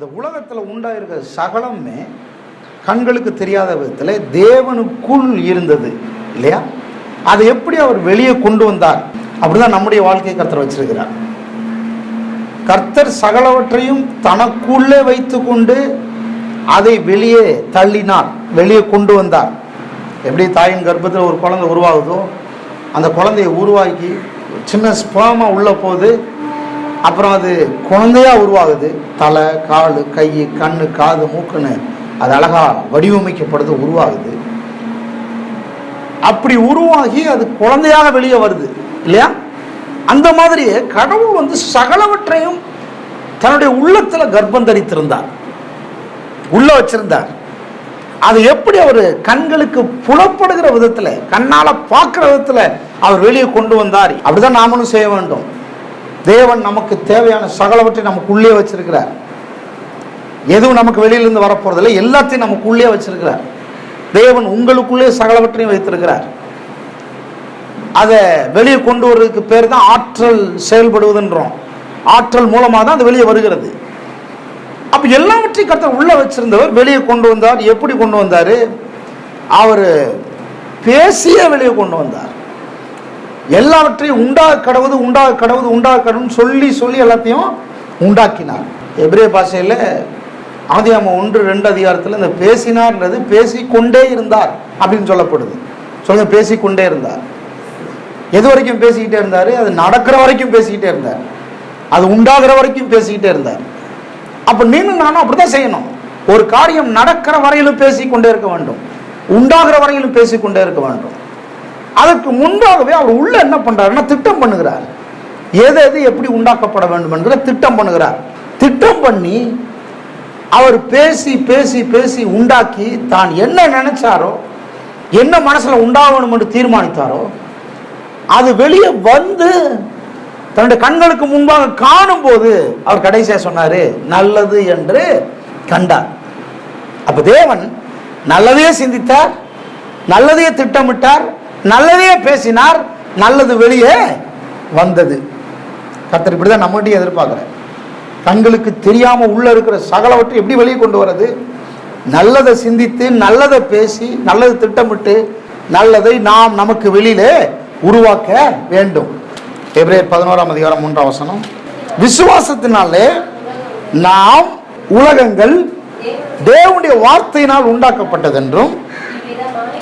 இந்த உலகத்தில் உண்டாயிருக்கிற சகலமே கண்களுக்கு தெரியாத விதத்தில் தேவனுக்குள் இருந்தது இல்லையா? அதை எப்படி அவர் வெளியே கொண்டு வந்தார்? அப்படிதான் நம்முடைய வாழ்க்கையை கர்த்தர் வச்சிருக்கிறார். கர்த்தர் சகலவற்றையும் தனக்குள்ளே வைத்து கொண்டு அதை வெளியே தள்ளினார் வெளியே கொண்டு வந்தார். எப்படி தாயின் கர்ப்பத்தில் ஒரு குழந்தை உருவாகுதோ அந்த குழந்தையை உருவாக்கி சின்ன ஸ்பேமாக உள்ள போது அப்புறம் அது குழந்தையா உருவாகுது. தலை கால் கை கண்ணு காது மூக்குன்னு அது அழகா வடிவமைக்கப்படுது உருவாகுது. அப்படி உருவாகி அது குழந்தையாக வெளியே வருது இல்லையா? அந்த மாதிரியே கடவுள் வந்து சகலவற்றையும் தன்னுடைய உள்ளத்தில் கர்ப்பம் தரித்திருந்தார். உள்ள வச்சிருந்தார். அது எப்படி அவர் கண்களுக்கு புலப்படுகிற விதத்தில் கண்ணால் பார்க்கிற விதத்துல அவர் வெளியே கொண்டு வந்தார். அப்படிதான் நாமளும் செய்ய வேண்டும். தேவன் நமக்கு தேவையான சகலவற்றை நமக்கு உள்ளே வச்சிருக்கிறார். எதுவும் நமக்கு வெளியிலிருந்து வரப்போறதில்லை. எல்லாத்தையும் நமக்கு உள்ளே வச்சிருக்கிறார். தேவன் உங்களுக்குள்ளே சகலவற்றையும் வைத்திருக்கிறார். அதை வெளியே கொண்டு வர்றதுக்கு பேர் தான் ஆற்றல் செயல்படுவதுன்றோம். ஆற்றல் மூலமாக தான் அது வெளியே வருகிறது. அப்போ எல்லாவற்றையும் கர்த்தர் உள்ளே வச்சிருந்தவர் வெளியே கொண்டு வந்தார். எப்படி கொண்டு வந்தார்? அவர் பேசிய வெளியே கொண்டு வந்தார். எல்லாவற்றையும் உண்டாக கடவுது உண்டாக கடவுது உண்டாக கடவுன்னு சொல்லி சொல்லி எல்லாத்தையும் உண்டாக்கினார். எப்ரே பாஷையில் ஆதியாம ஒன்று ரெண்டு அதிகாரத்தில் இந்த பேசினார்ன்றது பேசிக்கொண்டே இருந்தார் அப்படின்னு சொல்லப்படுது. சொல்லுங்க பேசிக்கொண்டே இருந்தார். எது வரைக்கும் பேசிக்கிட்டே இருந்தார்? அது நடக்கிற வரைக்கும் பேசிக்கிட்டே இருந்தார். அது உண்டாகிற வரைக்கும் பேசிக்கிட்டே இருந்தார். அப்போ நீங்களும் நானும் அப்படி தான் செய்யணும். ஒரு காரியம் நடக்கிற வரையிலும் பேசிக்கொண்டே இருக்க வேண்டும். உண்டாகிற வரையிலும் பேசிக்கொண்டே இருக்க வேண்டும். அதற்கு முன்பாகவே அவர் உள்ள என்ன பண்றாருன்னா திட்டம் பண்ணுகிறார்? எது எது எப்படி உண்டாக்கப்பட வேண்டும் என்கிற திட்டம் பண்ணுகிறார். திட்டம் பண்ணி அவர் பேசி பேசி பேசி உண்டாக்கி தான் என்ன நினைச்சாரோ என்ன மனசுல உண்டாகணும் என்று தீர்மானித்தாரோ அது வெளியே வந்து தன்னுடைய கண்களுக்கு முன்பாக காணும் போது அவர் கடைசியாக சொன்னாரு நல்லது என்று கண்டார். அப்ப தேவன் நல்லதையே சிந்தித்தார் நல்லதையே திட்டமிட்டார் நல்லதையே பேசினார் நல்லது வெளியே வந்தது. கர்த்தர் இப்படிதான் நம்மகிட்டயும் எதிர்பார்க்குறேன் தங்களுக்கு தெரியாம உள்ள இருக்கிற சகலவற்றை எப்படி வெளியே கொண்டு வர்றது? நல்லதை சிந்தித்து நல்லதை பேசி நல்லது திட்டமிட்டு நல்லதை நாம் நமக்கு வெளியிலே உருவாக்க வேண்டும். எபிரேயர் பதினோராம் அதிகாரம் மூன்றாம் வசனம். விசுவாசத்தினாலே நாம் உலகங்கள் தேவனுடைய வார்த்தையினால் உண்டாக்கப்பட்டதென்றும்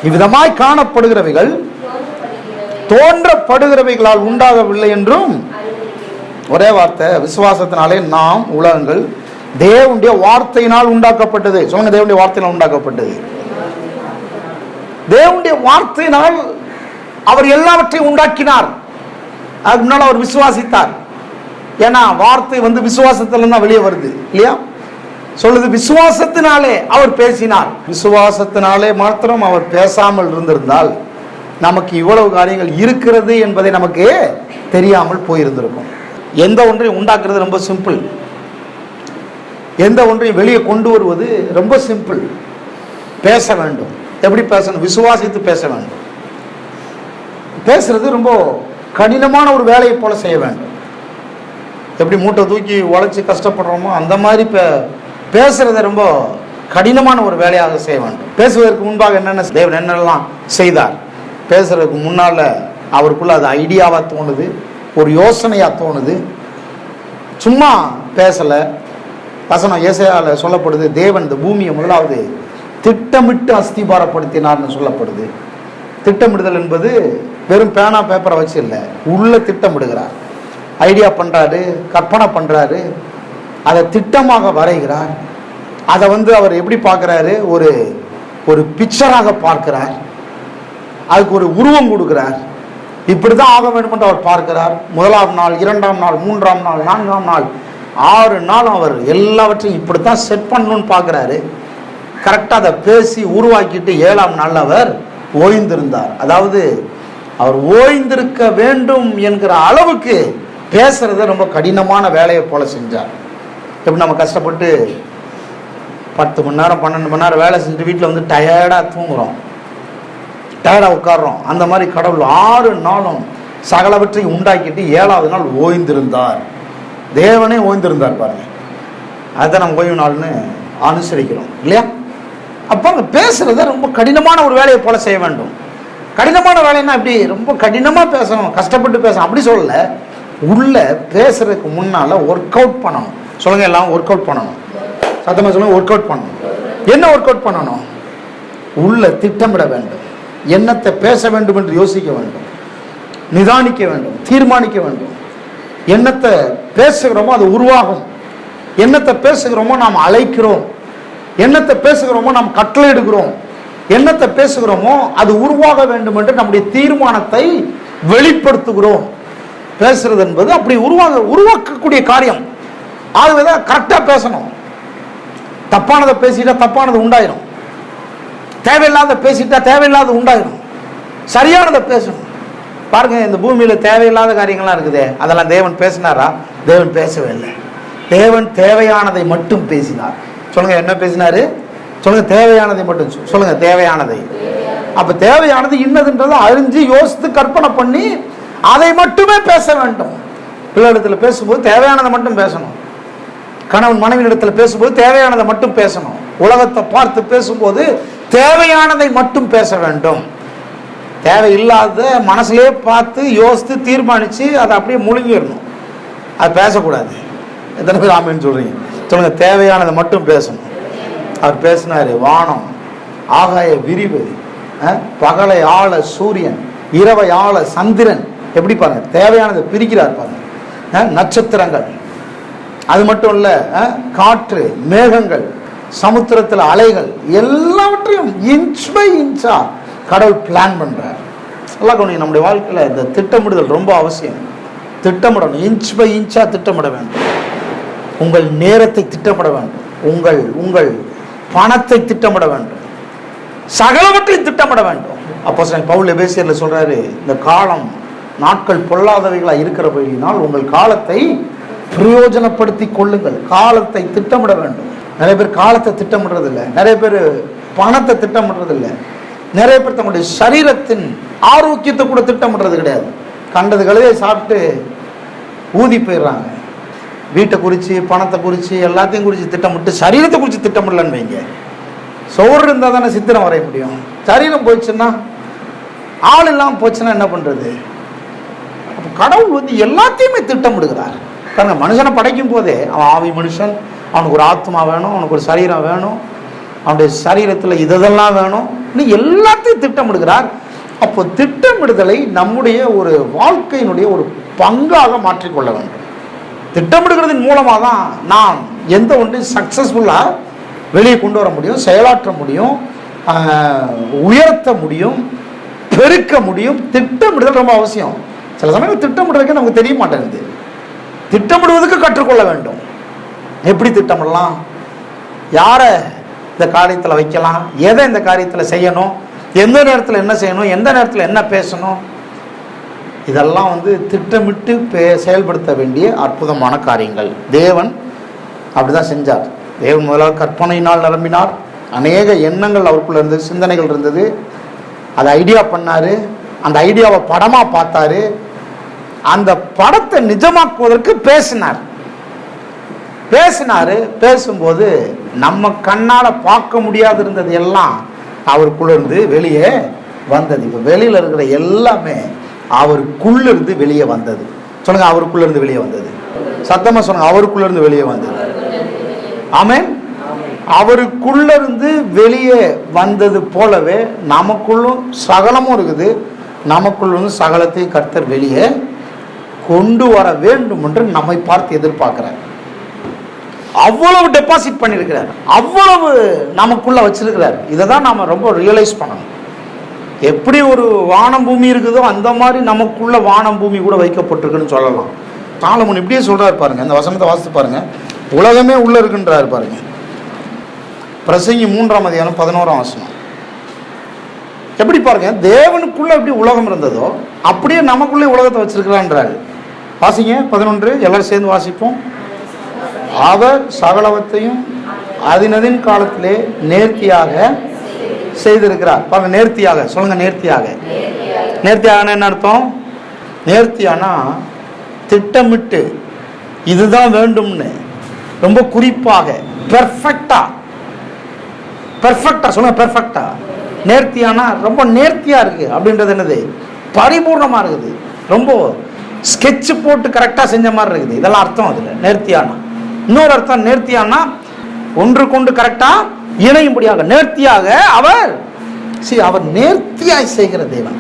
இவ்விதமாய் காணப்படுகிறவைகள் தோன்றப்படுகிறவைகளால் உண்டாகவில்லை என்றும் ஒரே வார்த்தை விசுவாசத்தினாலே நாம் உலகங்கள் தேவனுடைய வார்த்தையினால் உண்டாக்கப்பட்டது. சொல்லுங்க தேவனுடைய வார்த்தையினால் உண்டாக்கப்பட்டது. தேவனுடைய வார்த்தையினால் அவர் எல்லாவற்றையும் உண்டாக்கினார். அதுக்கு முன்னால் அவர் விசுவாசித்தார். ஏன்னா வார்த்தை வந்து விசுவாசத்துல தான் வெளியே வருது இல்லையா? சொல்லுது விசுவாசத்தினாலே அவர் பேசினார். விசுவாசத்தினாலே மாத்திரம் அவர் பேசாமல் இருந்திருந்தால் நமக்கு இவ்வளவு காரியங்கள் இருக்கிறது என்பதை நமக்கு தெரியாமல் போயிருந்திருக்கும். எந்த ஒன்றையும் உண்டாக்குறது ரொம்ப சிம்பிள். எந்த ஒன்றையும் வெளியே கொண்டு வருவது ரொம்ப சிம்பிள். பேச வேண்டும். எப்படி பேசணும்? விசுவாசித்து பேச வேண்டும். பேசுறது ரொம்ப கடினமான ஒரு வேலையை போல செய்ய வேண்டும். எப்படி மூட்டை தூக்கி உழைச்சி கஷ்டப்படுறோமோ அந்த மாதிரி இப்போ பேசுறதை ரொம்ப கடினமான ஒரு வேலையாக செய்ய வேண்டும். பேசுவதற்கு முன்பாக என்னென்ன தேவன் என்னெல்லாம் செய்தார்? பேசுறதுக்கு முன்னால் அவருக்குள்ள அது ஐடியாவாக தோணுது ஒரு யோசனையாக தோணுது. சும்மா பேசலை. வசனம் ஏசையால சொல்லப்படுது தேவன் இந்த பூமியை முதலாவது திட்டமிட்டு அஸ்திபாரப்படுத்தினார்னு சொல்லப்படுது. திட்டமிடுதல் என்பது வெறும் பேனா பேப்பரை வச்சு இல்லை உள்ள திட்டமிடுகிறார். ஐடியா பண்ணுறாரு கற்பனை பண்ணுறாரு அதை திட்டமாக வரைகிறார். அதை வந்து அவர் எப்படி பார்க்குறாரு? ஒரு ஒரு பிக்சராக பார்க்கிறார். அதுக்கு ஒரு உருவம் கொடுக்குறார். இப்படி தான் ஆக வேண்டும் என்று அவர் பார்க்கிறார். முதலாம் நாள் இரண்டாம் நாள் மூன்றாம் நாள் நான்காம் நாள் ஆறு நாள் அவர் எல்லாவற்றையும் இப்படி தான் செட் பண்ணணும்னு பார்க்குறாரு. கரெக்டாக அதை பேசி உருவாக்கிட்டு ஏழாம் நாள் அவர் ஓய்ந்திருந்தார். அதாவது அவர் ஓய்ந்திருக்க வேண்டும் என்கிற அளவுக்கு பேசுறத ரொம்ப கடினமான வேலையை போல செஞ்சார். எப்படி நம்ம கஷ்டப்பட்டு பத்து மணி நேரம் பன்னெண்டு மணி நேரம் வேலை செஞ்சுட்டு வீட்டில் வந்து டயர்டாக தூங்குறோம். டயர்டாக உட்காடுறோம் அந்த மாதிரி கடவுள் ஆறு நாளும் சகலவற்றையும் உண்டாக்கிட்டு ஏழாவது நாள் ஓய்ந்திருந்தார். தேவனே ஓய்ந்திருந்தார் பாருங்க. அதுதான் நம்ம ஓய்வு நாள்னு அனுசரிக்கிறோம். இல்லையா? அப்போ அங்கே பேசுகிறத ரொம்ப கடினமான ஒரு வேலையை போல செய்ய வேண்டும். கடினமான வேலைன்னா அப்படி ரொம்ப கடினமாக பேசணும். கஷ்டப்பட்டு பேசணும். அப்படி சொல்லலை. உள்ளே பேசுறதுக்கு முன்னால் ஒர்க் அவுட் பண்ணணும். சொல்லுங்க எல்லாம் ஒர்க் அவுட் பண்ணணும். சத்தமாக சொல்லுங்க ஒர்க் அவுட் பண்ணணும். என்ன ஒர்க் அவுட் பண்ணணும்? உள்ள திட்டமிட வேண்டும். என்னத்தை பேச வேண்டும் என்று யோசிக்க வேண்டும். நிதானிக்க வேண்டும் தீர்மானிக்க வேண்டும். என்னத்தை பேசுகிறோமோ அது உருவாகும். என்னத்தை பேசுகிறோமோ நாம் அழைக்கிறோம். என்னத்தை பேசுகிறோமோ நாம் கட்டளையிடுகிறோம். என்னத்தை பேசுகிறோமோ அது உருவாக வேண்டும் என்று நம்முடைய தீர்மானத்தை வெளிப்படுத்துகிறோம். பேசுறது என்பது அப்படி உருவாக உருவாக்கக்கூடிய காரியம். ஆகவே தான் கரெக்டாக பேசணும். தப்பானதை பேசிட்டா தப்பானது உண்டாயிரும். தேவையில்லாத பேசிட்டா தேவையில்லாத உண்டாயிரும். சரியானதை பேசணும். பாருங்க இந்த பூமியில தேவையில்லாத காரியங்கள்லாம் இருக்குது அதெல்லாம் தேவன் பேசினாரா? தேவன் பேசவே இல்லை. தேவன் தேவையானதை மட்டும் பேசினார். சொல்லுங்க என்ன பேசினாரு? சொல்லுங்க தேவையானதை மட்டும் சொல்லுங்க தேவையானதை. அப்ப தேவையானது இன்னதுன்றதை அறிஞ்சு யோசித்து கற்பனை பண்ணி அதை மட்டுமே பேச வேண்டும். பிள்ளைஇடத்துல பேசும்போது தேவையானதை மட்டும் பேசணும். கணவன் மனைவியிடத்துல பேசும்போது தேவையானதை மட்டும் பேசணும். உலகத்தை பார்த்து பேசும்போது தேவையானதை மட்டும் பேச வேண்டும். தேவையில்லாத மனசுலேயே பார்த்து யோசித்து தீர்மானித்து அதை அப்படியே முழுங்கிடணும். அது பேசக்கூடாது. எத்தனை பேர் ஆமின்னு சொல்கிறீங்க சொல்லுங்கள் தேவையானதை மட்டும் பேசணும். அவர் பேசினார் வானம் ஆகாய விரிவு பகலை ஆள சூரியன் இரவை ஆள சந்திரன். எப்படி பாருங்க? தேவையானதை பிரிக்கிறார் பாருங்க. நட்சத்திரங்கள். அது மட்டும் இல்லை காற்று மேகங்கள் சமுத்திரத்தில் அலைகள் எல்லாவற்றையும் இன்ச் பை இன்ச்சா கடவுள் பிளான் பண்ணுறார் எல்லாம் கவனிங்க நம்முடைய வாழ்க்கையில் இந்த திட்டமிடுதல் ரொம்ப அவசியம். திட்டமிடணும் இன்ச் பை இன்ச்சா திட்டமிட வேண்டும். உங்கள் நேரத்தை திட்டமிட வேண்டும். உங்கள் உங்கள் பணத்தை திட்டமிட வேண்டும். சகலவற்றையும் திட்டமிட வேண்டும். அப்போ பவுல் பேசியரில் சொல்கிறாரு இந்த காலம் நாட்கள் பொல்லாதவைகளா இருக்கிறபடியினால் உங்கள் காலத்தை பிரயோஜனப்படுத்தி கொள்ளுங்கள். காலத்தை திட்டமிட வேண்டும். நிறைய பேர் காலத்தை திட்டமிடுறதில்லை. நிறைய பேர் பணத்தை திட்டமிடுறதில்லை. நிறைய பேர் தங்களுடைய சரீரத்தின் ஆரோக்கியத்தை கூட திட்டமிடுறது கிடையாது. கண்டது கழுதை சாப்பிட்டு ஊதி போயிடுறாங்க. வீட்டை குறித்து பணத்தை குறித்து எல்லாத்தையும் குறித்து திட்டமிட்டு சரீரத்தை குறித்து திட்டமிடலன்னு வைங்க. சோறு இருந்தால் தானே சித்திரம் வரைய முடியும். சரீரம் போயிடுச்சுன்னா ஆள் இல்லாமல் போச்சுன்னா என்ன பண்ணுறது அப்போ கடவுள் வந்து எல்லாத்தையுமே திட்டமிடுகிறார். பாருங்க மனுஷனை படைக்கும் போதே அவன் ஆவி மனுஷன் அவனுக்கு ஒரு ஆத்மா வேணும் அவனுக்கு ஒரு சரீரம் வேணும் அவனுடைய சரீரத்தில் இதெல்லாம் வேணும். இன்னும் எல்லாத்தையும் திட்டமிடுகிறார். அப்போ திட்டமிடுதலை நம்முடைய ஒரு வாழ்க்கையினுடைய ஒரு பங்காக மாற்றிக்கொள்ள வேண்டும். திட்டமிடுகிறதன் மூலமாக தான் நாம் எந்த ஒன்றையும் சக்ஸஸ்ஃபுல்லாக வெளியே கொண்டு வர முடியும் செயலாற்ற முடியும் உயர்த்த முடியும் பெருக்க முடியும். திட்டமிடுதல் ரொம்ப அவசியம். சில சமயம் திட்டமிடுறதுக்கு நமக்கு தெரிய மாட்டேங்குது. திட்டமிடுவதற்கு கற்றுக்கொள்ள வேண்டும். எப்படி திட்டமிடலாம்? யாரை இந்த காரியத்தில் வைக்கலாம்? எதை இந்த காரியத்தில் செய்யணும்? எந்த நேரத்தில் என்ன செய்யணும்? எந்த நேரத்தில் என்ன பேசணும்? இதெல்லாம் வந்து திட்டமிட்டு பே செயல்படுத்த வேண்டிய அற்புதமான காரியங்கள். தேவன் அப்படி தான் செஞ்சார். தேவன் முதலாக கற்பனையினால் நிரம்பினார். அநேக எண்ணங்கள் அவருக்குள்ள இருந்தது சிந்தனைகள் இருந்தது. அதை ஐடியா பண்ணார். அந்த ஐடியாவை படமாக பார்த்தாரு. அந்த படத்தை நிஜமாக்குவதற்கு பேசினார். பேசினாரு பேசும்போது நம்ம கண்ணால பார்க்க முடியாது இருந்தது எல்லாம் அவருக்குள்ள இருந்து வெளியே வந்தது. இப்போ வெளியில இருக்கிற எல்லாமே அவருக்குள்ள இருந்து வெளியே வந்தது. சொல்லுங்க அவருக்குள்ள இருந்து வெளியே வந்தது. சத்தமா சொல்லுங்க அவருக்குள்ளேருந்து வெளியே வந்தது. ஆமேன்? அவருக்குள்ள இருந்து வெளியே வந்தது போலவே நமக்குள்ளும் சகலமும் இருக்குது. நமக்குள்ளும் சகலத்தை கர்த்தர் வெளியே கொண்டு வர வேண்டும் என்று நம்மை பார்த்து எதிர்பார்க்கிறார். அவ்வளவு டெபாசிட் பண்ணியிருக்கிறார். அவ்வளவு நமக்குள்ள வச்சிருக்கிறார். இதை தான் நாம் ரொம்ப ரியலைஸ் பண்ணணும். எப்படி ஒரு வானம் பூமி இருக்குதோ அந்த மாதிரி நமக்குள்ள வானம் பூமி கூட வைக்கப்பட்டிருக்குன்னு சொல்லலாம். சாலமன் இப்படியே சொல்றாரு பாருங்க. இந்த வசனத்தை வாசித்து பாருங்க. உலகமே உள்ள இருக்குன்றாரு பாருங்க. பிரசங்கி மூன்றாம் அதிகாரம் பதினோராம் வசனம். எப்படி பாருங்க? தேவனுக்குள்ள எப்படி உலகம் இருந்ததோ அப்படியே நமக்குள்ளே உலகத்தை வச்சிருக்கிறான்றாரு. வாசிங்க பதினொன்று எல்லாரும் சேர்ந்து வாசிப்போம். அவர் சகலவத்தையும் அதினதின் காலத்திலே நேர்த்தியாக செய்திருக்கிறார். பாருங்க நேர்த்தியாக. சொல்லுங்க நேர்த்தியாக. நேர்த்தியாகனா என்ன அர்த்தம்? நேர்த்தியானா திட்டமிட்டு இதுதான் வேண்டும்னு ரொம்ப குறிப்பாக பெர்ஃபெக்டா பெர்ஃபெக்டா சொல்லுங்க பெர்ஃபெக்டா நேர்த்தியானா ரொம்ப நேர்த்தியா இருக்கு. அப்படின்றது என்னது? பரிபூர்ணமா இருக்குது. ரொம்ப ஸ்கெட்ச் போட்டு கரெக்டாக செஞ்ச மாதிரி இருக்குது. இதெல்லாம் அர்த்தம் அதில். நேர்த்தியானா? இன்னொரு அர்த்தம் நேர்த்தியானா? ஒன்று கொண்டு கரெக்டாக இணையும்படியாக. நேர்த்தியாக அவர் சரி அவர் நேர்த்தியாய் செய்கிற தெய்வம்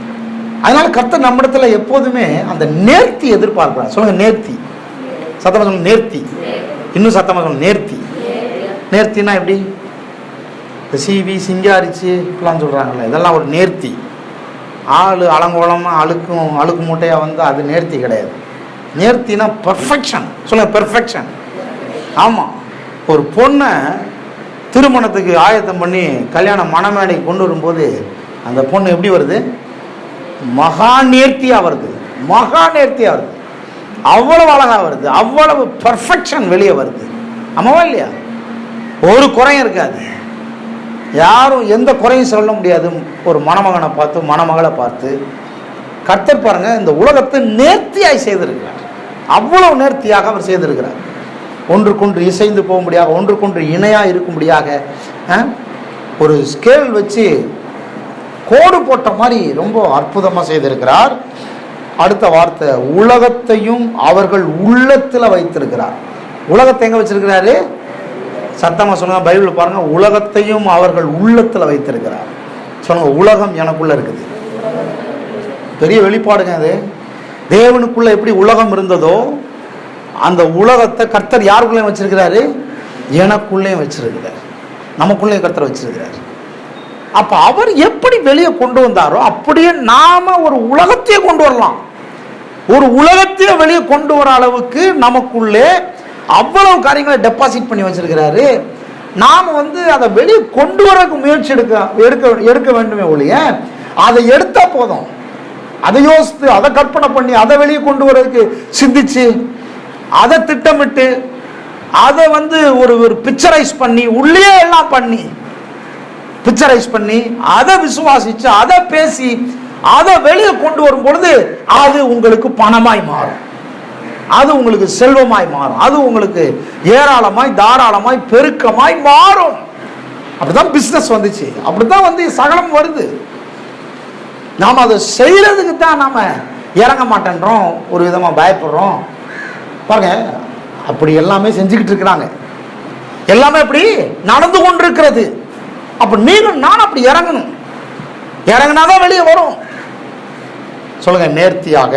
அதனால கர்த்தர் நம்மிடத்துல எப்போதுமே அந்த நேர்த்தி எதிர்பார்க்கிறார். சொல்லுங்க நேர்த்தி. சத்தமசம் சொல்லுங்க நேர்த்தி. இன்னும் சத்தமசம் சொல்லுங்க நேர்த்தி. நேர்த்தினா எப்படி? இந்த சீவி சிங்காரிச்சு இப்படிலாம் சொல்கிறாங்களே இதெல்லாம் ஒரு நேர்த்தி. ஆள் அலங்கோலமாக அழுக்கும் அழுக்கு மூட்டையாக வந்து அது நேர்த்தி கிடையாது. நேர்த்தினா பர்ஃபெக்ஷன் சொல்லுங்கள் பெர்ஃபெக்ஷன் ஆமாம் ஒரு பொண்ணை திருமணத்துக்கு ஆயத்தம் பண்ணி கல்யாண மணமேடைக்கு கொண்டு வரும்போது அந்த பொண்ணு எப்படி வருது? மகா நேர்த்தியாக வருது. மகா நேர்த்தியாக வருது. அவ்வளவு அழகாக வருது. அவ்வளவு பெர்ஃபெக்ஷன் வெளியே வருது. ஆமாவா இல்லையா? ஒரு குறையும் இருக்காது. யாரும் எந்த குறையும் சொல்ல முடியாது. ஒரு மணமகனை பார்த்து மணமகளை பார்த்து. கர்த்தர் பாருங்கள் இந்த உலகத்தை நேர்த்தியாய் செய்திருக்கிறார். அவ்வளோ நேர்த்தியாக அவர் செய்திருக்கிறார். ஒன்றுக்கொன்று இசைந்து போக முடியாத ஒன்றுக்கொன்று இணையாக இருக்கும்படியாக ஒரு ஸ்கேல் வச்சு கோடு போட்ட மாதிரி ரொம்ப அற்புதமாக செய்திருக்கிறார். அடுத்த வார்த்தை உலகத்தையும் அவர்கள் உள்ளத்தில் வைத்திருக்கிறார். உலகத்தை எங்கே வச்சிருக்கிறாரு? சத்தமாக சொன்னால் பைபிள் பாருங்கள் உலகத்தையும் அவர்கள் உள்ளத்தில் வைத்திருக்கிறார். சொல்லுங்க உலகம் எனக்குள்ள இருக்குது. பெரிய வெளிப்பாடுங்க அது. தேவனுக்குள்ள எப்படி உலகம் இருந்ததோ அந்த உலகத்தை கர்த்தர் யாருக்குள்ளேயும் வச்சிருக்கிறாரு? எனக்குள்ளேயும் வச்சிருக்கிறார். நமக்குள்ளேயும் கர்த்தர் வச்சிருக்கிறார். அப்போ அவர் எப்படி வெளியே கொண்டு வந்தாரோ அப்படியே நாம ஒரு உலகத்தையே கொண்டு வரலாம். ஒரு உலகத்தையே வெளியே கொண்டு வர அளவுக்கு நமக்குள்ளே அவ்வளவு காரியங்களை டெபாசிட் பண்ணி வச்சிருக்கிறாரு. நாம் வந்து அதை வெளியே கொண்டு வரக்கு முயற்சி எடுக்க எடுக்க எடுக்க வேண்டுமே ஒழிய அதை எடுத்தா போதும். அதை யோசித்து அதை கற்பனை பண்ணி அதை வெளியே கொண்டு வரதுக்கு சிந்திச்சு அதை திட்டமிட்டு அதை வந்து ஒரு ஒரு பிக்சரைஸ் பண்ணி உள்ளே எல்லாம் பண்ணி பிக்சரைஸ் பண்ணி அதை விசுவாசிச்சு அதை பேசி அதை வெளியே கொண்டு வரும் பொழுது அது உங்களுக்கு பணமாய் மாறும். அது உங்களுக்கு செல்வமாய் மாறும். அது உங்களுக்கு ஏராளமாய் தாராளமாய் பெருக்கமாய் மாறும். அப்படிதான் பிஸ்னஸ் வந்துச்சு. அப்படிதான் வந்து சகலம் வருது. நாம் அதை செய்யறதுக்கு தான் நாம இறங்க மாட்டேன்றோம். ஒரு விதமா பயப்படுறோம். பாருங்க அப்படி எல்லாமே செஞ்சுக்கிட்டு இருக்கிறாங்க. எல்லாமே அப்படி நடந்து கொண்டிருக்கிறது. அப்ப நீங்களும் நான் அப்படி இறங்கணும். இறங்கினாதான் வெளியே வரும். சொல்லுங்க நேர்த்தியாக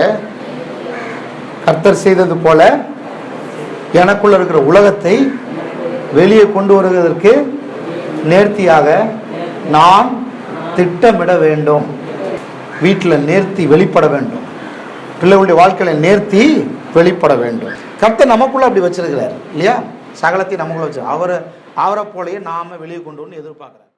கர்த்தர் செய்தது போல எனக்குள்ள இருக்கிற உலகத்தை வெளியே கொண்டு வருவதற்கு நேர்த்தியாக நான் திட்டமிட வேண்டும். வீட்டில் நேர்த்தி வெளிப்பட வேண்டும். பிள்ளைகளுடைய வாழ்க்கையில நேர்த்தி வெளிப்பட வேண்டும். கர்த்தர் நமக்குள்ள அப்படி வச்சிருக்கிறார் இல்லையா? சகலத்தை நமக்குள்ள வச்சு அவரை அவரை போலயே நாம வெளியே கொண்டு வந்து எதிர்பார்க்கிறார்.